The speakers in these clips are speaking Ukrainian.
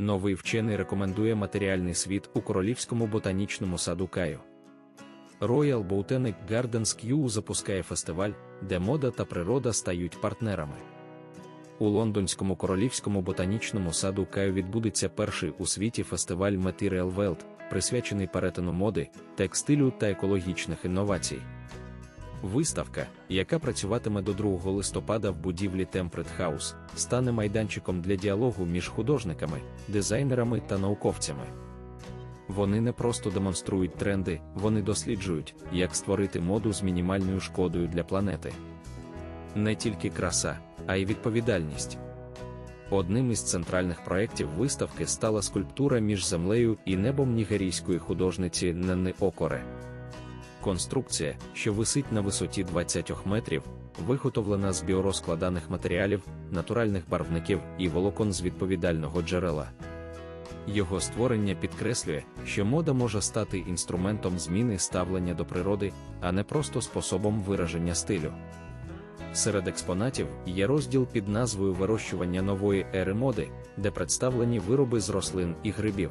новий вчений рекомендує матеріальний світ у королівському ботанічному саду Каю. Royal Botanic Gardens Kew запускає фестиваль, де мода та природа стають партнерами. У лондонському королівському ботанічному саду Каю відбудеться перший у світі фестиваль Material World, присвячений перетину моди, текстилю та екологічних інновацій. Виставка, яка працюватиме до 2 листопада в будівлі Temperate House, стане майданчиком для діалогу між художниками, дизайнерами та науковцями. Вони не просто демонструють тренди, вони досліджують, як створити моду з мінімальною шкодою для планети. Не тільки краса, а й відповідальність. Одним із центральних проєктів виставки стала скульптура між землею і небом нігерійської художниці Ненни Окоре. Конструкція, що висить на висоті 20 метрів, виготовлена з біорозкладаних матеріалів, натуральних барвників і волокон з відповідального джерела. Його створення підкреслює, що мода може стати інструментом зміни ставлення до природи, а не просто способом вираження стилю. Серед експонатів є розділ під назвою Вирощування нової ери моди, де представлені вироби з рослин і грибів.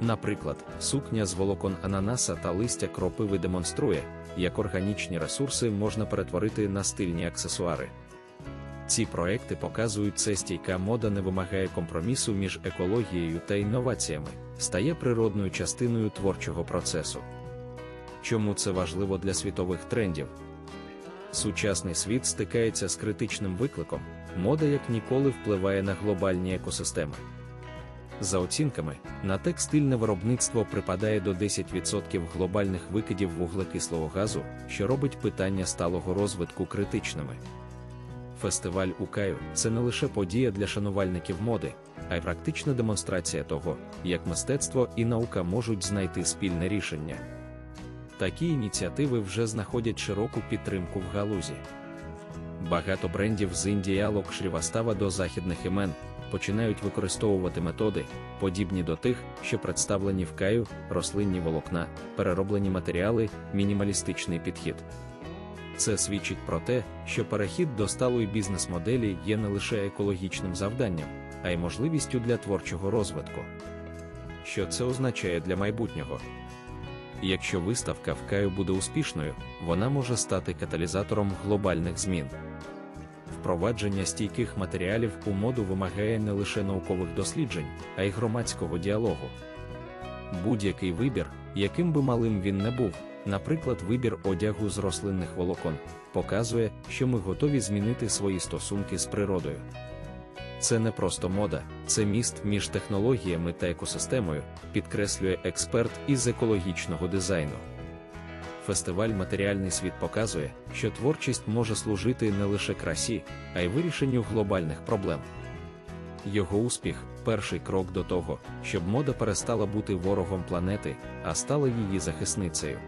Наприклад, сукня з волокон ананаса та листя кропиви демонструє, як органічні ресурси можна перетворити на стильні аксесуари. Ці проекти показують, це стійка мода не вимагає компромісу між екологією та інноваціями, стає природною частиною творчого процесу. Чому це важливо для світових трендів? Сучасний світ стикається з критичним викликом, мода як ніколи впливає на глобальні екосистеми. За оцінками, на текстильне виробництво припадає до 10% глобальних викидів вуглекислого газу, що робить питання сталого розвитку критичними. Фестиваль Укаю це не лише подія для шанувальників моди, а й практична демонстрація того, як мистецтво і наука можуть знайти спільне рішення. Такі ініціативи вже знаходять широку підтримку в галузі. Багато брендів з Індії Алок Шрівастава до західних імен починають використовувати методи, подібні до тих, що представлені в каю, рослинні волокна, перероблені матеріали, мінімалістичний підхід. Це свідчить про те, що перехід до сталої бізнес-моделі є не лише екологічним завданням, а й можливістю для творчого розвитку. Що це означає для майбутнього? Якщо виставка в Каю буде успішною, вона може стати каталізатором глобальних змін. Впровадження стійких матеріалів у моду вимагає не лише наукових досліджень, а й громадського діалогу. Будь-який вибір, яким би малим він не був, наприклад, вибір одягу з рослинних волокон, показує, що ми готові змінити свої стосунки з природою. Це не просто мода, це міст між технологіями та екосистемою, підкреслює експерт із екологічного дизайну. Фестиваль Матеріальний світ показує, що творчість може служити не лише красі, а й вирішенню глобальних проблем. Його успіх перший крок до того, щоб мода перестала бути ворогом планети, а стала її захисницею.